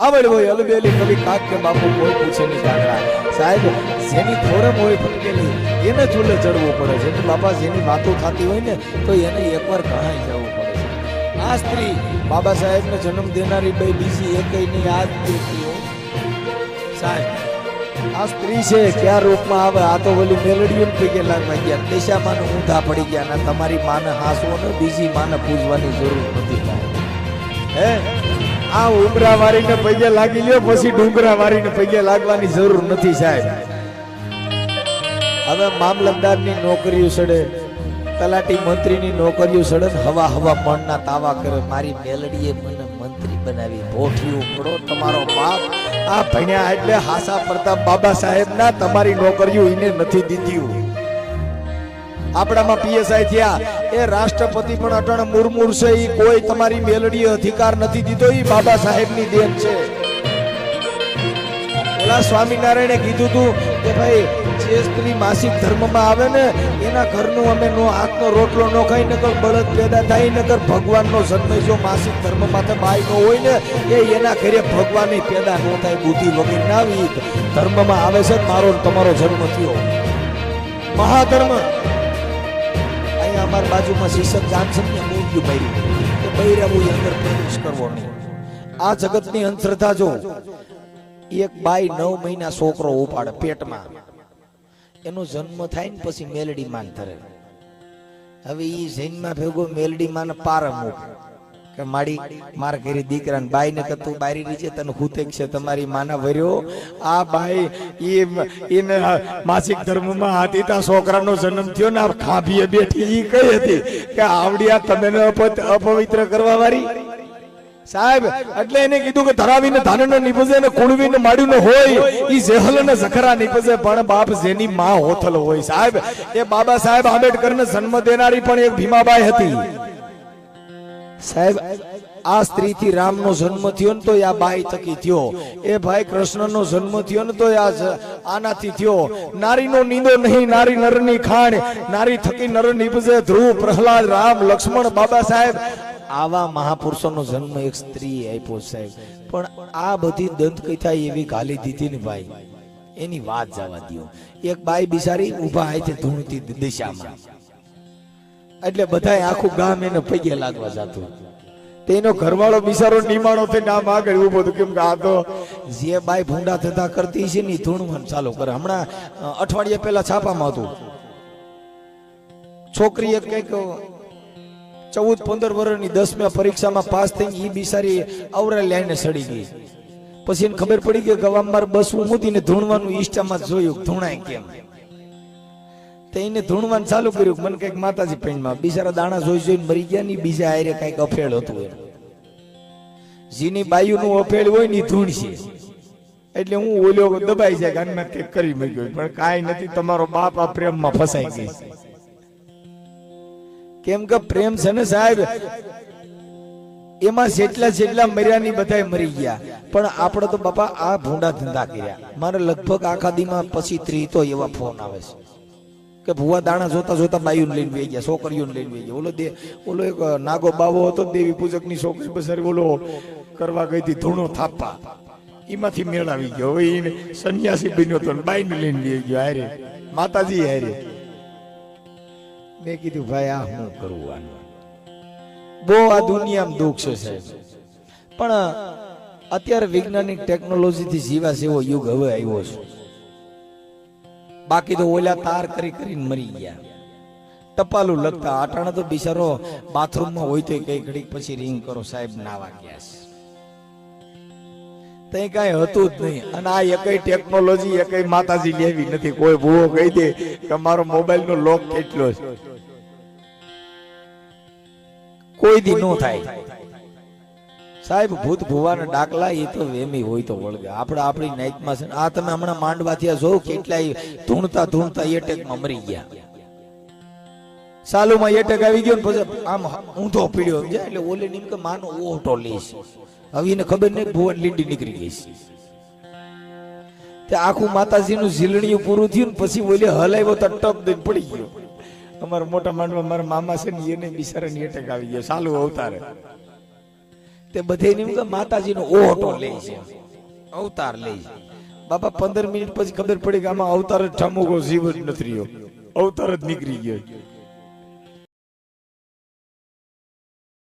આવડ હોય, અલબેલી કવિ કાક કે બાપુ કોઈ પૂછે નહીં કાકડા સાહેબ, જેની થોરમ હોય ફટકેલી એને ચૂલે ચડવું પડે છે. એટલે બાપા, જેની વાતો થતી હોય ને, તો એને એકવાર કહાઈ જવું પડે છે. આ સ્ત્રી બાબા સાહેબને જન્મ દેનારી બે બીજી એકઈ ની આ દેખી સાહેબ, આ સ્ત્રી છે, ક્યાં રૂપમાં આવે? આ તો ઓલી મેલડીઓ ગયેલા લાગવા ગયા. દેશામાં ઊંધા પડી ગયા અને તમારી માને હાસવો ને બીજી માને પૂજવાની જરૂર નથી. હે? આ ઉમરા વારીને પૈજે લાગી લ્યો, પછી ડુંગરા વારીને પૈકે લાગવાની જરૂર નથી સાહેબ. હવે મામલતદારની નોકરીઓ સડે, તલાટી મંત્રીની નોકરીઓ સડે હવા હવા પણના તાવા કરે, મારી મેલડીએ મને મંત્રી બનાવી ભોઠિયું પડો તમારો બાપ. આ ભણ્યા એટલે હાસા પ્રતાપ બાબા સાહેબના તમારી નોકરીઓ એને નથી દીધી આપણામાં પીએસઆઈ થયા. એ રાષ્ટ્રપતિ પણ અટણ મુરમુર છે. એ કોઈ તમારી મેલડી અધિકાર નથી દીધો. એ બાબા સાહેબની દેન છે. ઓલા સ્વામિનારાયણે કીધું તું કે ભાઈ, જે સ્ત્રી માસિક ધર્મમાં આવે ને, એના ઘરનું અમે નો હાથનો રોટલો ન ખાઈ, નકર બળદ પેદા થાય, નકર ભગવાનનો જન્મ જો માસિક ધર્મમાં તો બાઈ નો હોય ને, એ એના ઘરે ભગવાનની પેદા નો થાય, બુદ્ધિ વગર ના આવી ધર્મમાં આવે છે મારો તમારો જન્મ થયો. મહાધર્મ. અહીંયા અમારી બાજુમાં શીશક જાનસન ને મૂંગ્યું માર્યું કે બૈરાવું અંદર પ્રવેશ કરવો નહીં. આ જગતની અંધશ્રદ્ધા જો એક બાઈ નવ મહિના છોકરો ઉપાડે પેટમાં. એનો જન્મ થાય ને પછી મેલડી માન ધરે. હવે એ જૈનમાં ભેગો મેલડી માન પાર મૂક. કે માડી માર ઘરે દીકરાને બાઈ ને કે તું બારી રીચે તને હુતેક છે, તમારી માના વર્યો. આ બાઈ ઈ ઈને માસિક ધર્મમાં હતી તા છોકરાનો જન્મ થયો ને ખાભીએ બેઠી ઈ કઈ હતી કે આવડિયા તમે અપવિત્ર કરવા વાળી સાહેબ, એટલે એને કીધું કે ધરાવીને ધાનનો નીપજે ને કુણવીને માડ્યું હોય, ઈ જેહલ ને ઝખરા નીપજે પણ બાપ જેની માં હોથલ હોય. સાહેબ, એ બાબા સાહેબ આંબેડકર ને જન્મ દેનારી પણ એક ભીમાબાઈ હતી. સાહેબ, આ સ્ત્રીથી રામનો જન્મ થયો ને તો આ બાઈ થકી થયો. એ ભાઈ કૃષ્ણનો જન્મ થયો ને તો આ આનાથી થયો. નારીનો નીંદો નહીં, નારી નરની ખાણ, નારી થકી નર નિપજે ધ્રુવ, પ્રહલાદ, રામ, લક્ષ્મણ, બાબા સાહેબ. આવા મહાપુરુષોનો જન્મ એક સ્ત્રી આપ્યો સાહેબ. પણ આ બધી દંત કથા એવી ગાલી દીધી ને ભાઈ. એની વાત જવા દો એક બાઈ બિચારી ઊભા હાથે ધૂણતી દિશામાં. એટલે બધાય આખું ગામ એને પગે લાગવા જતું. તેનો ઘરવાળો બિચારો નિમાણો થઈને આમ આગળ ઊભો હતો કેમ કે આ તો જે બાઈ ભૂંડા થતા કરતી છે ને ધૂણવન ચાલુ કરે. હમણાં અઠવાડિયા પહેલા છાપામાં હતું. છોકરીએ કંઈક ચૌદ પંદર વર્ષની દસમી પરીક્ષામાં પાસ થઈ ઈ બિચારી અવરા લાઈને સડી ગઈ. પછી એને ખબર પડી કે ગવામાર બસવું મૂતી ને ધૂણવાનું ઈષ્ટામાં જોયું ધૂણાય કેમ? તો ધૂણવાનું ચાલુ કર્યું. મને કંઈક માતાજી પેનમાં બિચારા દાણા જોઈ જોઈને મરી ગયા ની બીજા આયરે કંઈક અફેળ હતું એમ. જેની બાયુનું અફેળ હોયની ધૂણ છે. એટલે હું ઓલ્યો દબાઈ જાય ગાનમાં કંઈક કરી મૂક્યો. પણ કાંઈ નથી, તમારો બાપ આ પ્રેમમાં ફસાઈ ગઈ કેમ કે પ્રેમ છે ને સાહેબ, એમાં જેટલા જેટલા મર્યાની બધાય મરી ગયા. પણ આપણે તો બાપા આ ભૂંડા ધંધા કર્યા. મારે લગભગ આખા દીમાં પછી ત્રીતો એવા ફોન આવે છે. કે ભુવા દાણા જોતા જોતા બાયું લઈને વહી ગયા, છોકરીઓને લઈને વહી ગયા. ઓલો દે, ઓલો એક નાગો બાવો હતો દેવી પૂજકની છોકરી બસારી ઓલો કરવા ગઈ હતી ધૂણો થાપા. એમાંથી મેળાવી ગયો. હવે એને સંન્યાસી બન્યો તો બાઈને લઈને વહી ગયો, હારે. માતાજી હારે. મેં કીધું, ભાઈ, આ હું કરવું આનું? બહુ આ દુનિયામાં દુઃખ છે સાહેબ. પણ અત્યારે વૈજ્ઞાનિક ટેકનોલોજીથી જીવા એવો યુગ હવે આવ્યો છે. બાકી તો ઓલા તાર કરી કરીને મરી ગયા. ટપાલું લગતા આટાણા તો બિચારો બાથરૂમમાં હોય તો કઈ ઘડીક પછી રિંગ કરો, સાહેબ નાવા ગયા છે. તઈ કઈ હતું જ નહીં. અને આ એકઈ ટેકનોલોજી એકઈ માતાજી લેવી નથી. કોઈ ભૂવો કહી દે કે મારો મોબાઈલ નો લોક કેટલો છે. કોઈ દી નો થાય. સાહેબ, ભૂત ભુવાના ડાકલા એ તો વેમી હોય તો વળગે. આપણે આપણી નાઇટમાં છે ને, આ તમે હમણાં માંડવાથી જો કેટલાય ધૂણતા ધૂણતા એટેકમાં મરી ગયા. સાલુમાં એટેક આવી ગયો ને પછી આમ ઊંધો પીડ્યો? એટલે ઓલે નીમ કે માનો ઓટો લેશ હવે એને ખબર નહીં ભુવન લીંડી નીકળી ગઈ છે. તે આખું માતાજીનું ઝીલણિયું પૂરું થયું ને પછી ઓલે હલાવ્યો તો ટપ દઈને પડી ગયો. અમારા મોટા માંડવા મારા મામા છે ને, એને બિચારાની એટેક આવી ગયો. સાલું અવતારે. તે બધે માતાજી નો ઓહટો લે છે. અવતાર લે છે. બાપા, પંદર મિનિટ પછી ખબર પડી કે આમાં અવતાર જ ઠામુકો જીવ જ નથી રહ્યો. અવતાર જ નીકળી ગયો.